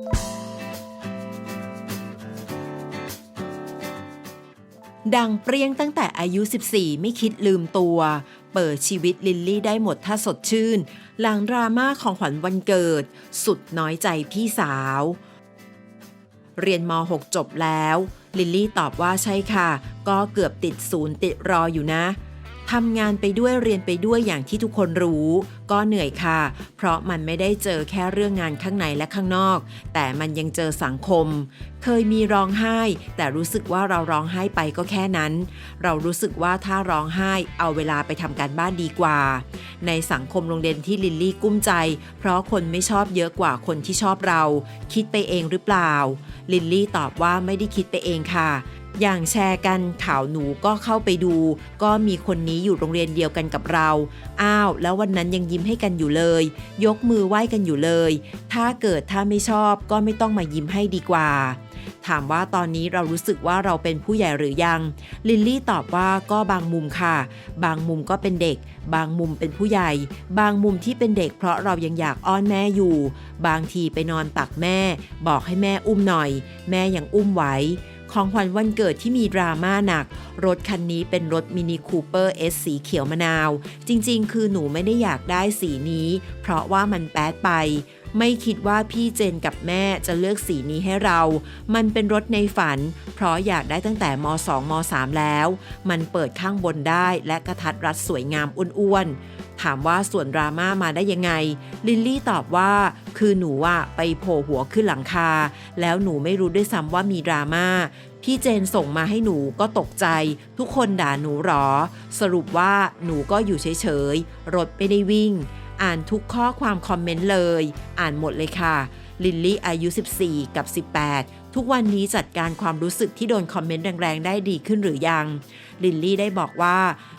ดังเปรี้ยงตั้งแต่อายุ 14 ไม่คิดลืมตัว เปิดชีวิตลิลลี่ได้หมดถ้าสดชื่น หลังดราม่าของขวัญวันเกิด สุดน้อยใจพี่สาว เรียนม .6 จบแล้ว ลิลลี่ตอบว่าใช่ค่ะ ก็เกือบติดศูนย์ติดรออยู่นะ ทำงานไปด้วยเรียนไปด้วยอย่างที่ทุกคนรู้ ก็เหนื่อยค่ะ เพราะมันไม่ได้เจอแค่เรื่องงานข้างในและข้างนอก แต่มันยังเจอสังคม เคยมีร้องไห้ แต่รู้สึกว่าเราร้องไห้ไปก็แค่นั้น เรารู้สึกว่าถ้าร้องไห้ เอาเวลาไปทำการบ้านดีกว่า ในสังคมโรงเรียนที่ลิลลี่กุ้มใจ เพราะคนไม่ชอบเยอะกว่าคนที่ชอบเรา คิดไปเองหรือเปล่า ลิลลี่ตอบว่าไม่ได้คิดไปเองค่ะ อย่างแชร์กันข่าวหนูก็เข้าไปดู ก็มีคนนี้อยู่โรงเรียนเดียวกันกับเรา อ้าว แล้ววันนั้นยังยิ้มให้กันอยู่เลย ยกมือไหว้กันอยู่เลย ถ้าเกิดถ้าไม่ชอบก็ไม่ต้องมายิ้มให้ดีกว่า ถามว่าตอนนี้เรารู้สึกว่าเราเป็นผู้ใหญ่หรือยัง ลิลลี่ตอบว่าก็บางมุมค่ะ บางมุมก็เป็นเด็ก บางมุมเป็นผู้ใหญ่ บางมุมที่เป็นเด็กเพราะเรายังอยากอ้อนแม่อยู่ บางทีไปนอนตักแม่ บอกให้แม่อุ้มหน่อย แม่ยังอุ้มไหว ของขวัญวันเกิดที่มีดราม่าหนัก รถคันนี้เป็นรถมินิคูเปอร์เอสสีเขียวมะนาว จริงๆ คือหนูไม่ได้อยากได้สีนี้ เพราะว่ามันแป๊ดไป ไม่คิดว่าพี่เจนกับแม่จะเลือกสีนี้ให้เรา มันเป็นรถในฝัน เพราะอยากได้ตั้งแต่ม 2 ม 3 แล้ว มันเปิดข้างบนได้และกระทัดรัดสวยงามอ้วนๆถามว่าส่วนดราม่ามาได้ยังไง ลิลลี่ตอบว่า คือหนูว่าไปโผล่หัวขึ้นหลังคา แล้วหนูไม่รู้ด้วยซ้ำว่ามีดราม่าพี่เจนส่งมาให้หนูก็ตกใจ ทุกคนด่าหนูหรอ สรุปว่าหนูก็อยู่เฉยๆ รถไม่ได้วิ่ง อ่านทุกข้อความคอมเมนต์เลย อ่านหมดเลยค่ะ ลิลลี่อายุ 14 กับ 18 ทุกวันนี้จัดการความรู้สึกที่โดนคอมเมนต์แรงๆ ได้ดีขึ้นหรือยัง ลิลลี่ได้บอกว่า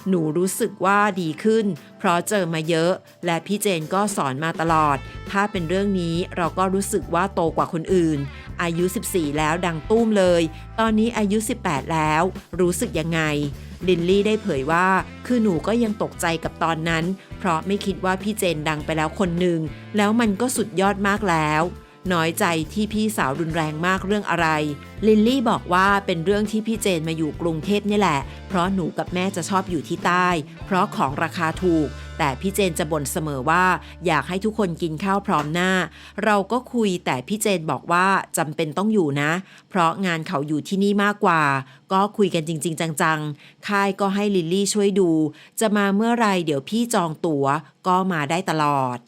หนูรู้สึกว่าดีขึ้น เพราะเจอมาเยอะ และพี่เจนก็สอนมาตลอด ถ้าเป็นเรื่องนี้เราก็รู้สึกว่าโตกว่าคนอื่น อายุ 14 แล้วดังตุ้มเลย ตอนนี้อายุ 18 แล้ว รู้สึกยังไงลินลี่ได้เผยว่า คือหนูก็ยังตกใจกับตอนนั้น เพราะไม่คิดว่าพี่เจนดังไปแล้วคนหนึ่ง แล้วมันก็สุดยอดมากแล้ว น้อยใจที่พี่สาวรุนแรงมากเรื่องอะไร ลินลี่บอกว่าเป็นเรื่องที่พี่เจนมาอยู่กรุงเทพนี่แหละ เพราะหนูกับแม่จะชอบอยู่ที่ใต้ เพราะของราคาถูก แต่พี่เจนจะบ่นเสมอว่า อยากให้ทุกคนกินข้าวพร้อมหน้า เราก็คุยแต่พี่เจนบอกว่าจำเป็นต้องอยู่นะ เพราะงานเขาอยู่ที่นี่มากกว่า ก็คุยกันจริง ๆ จังๆ ค่ายก็ให้ลิลลี่ช่วยดู จะมาเมื่อไรเดี๋ยวพี่จองตั๋วก็มาได้ตลอด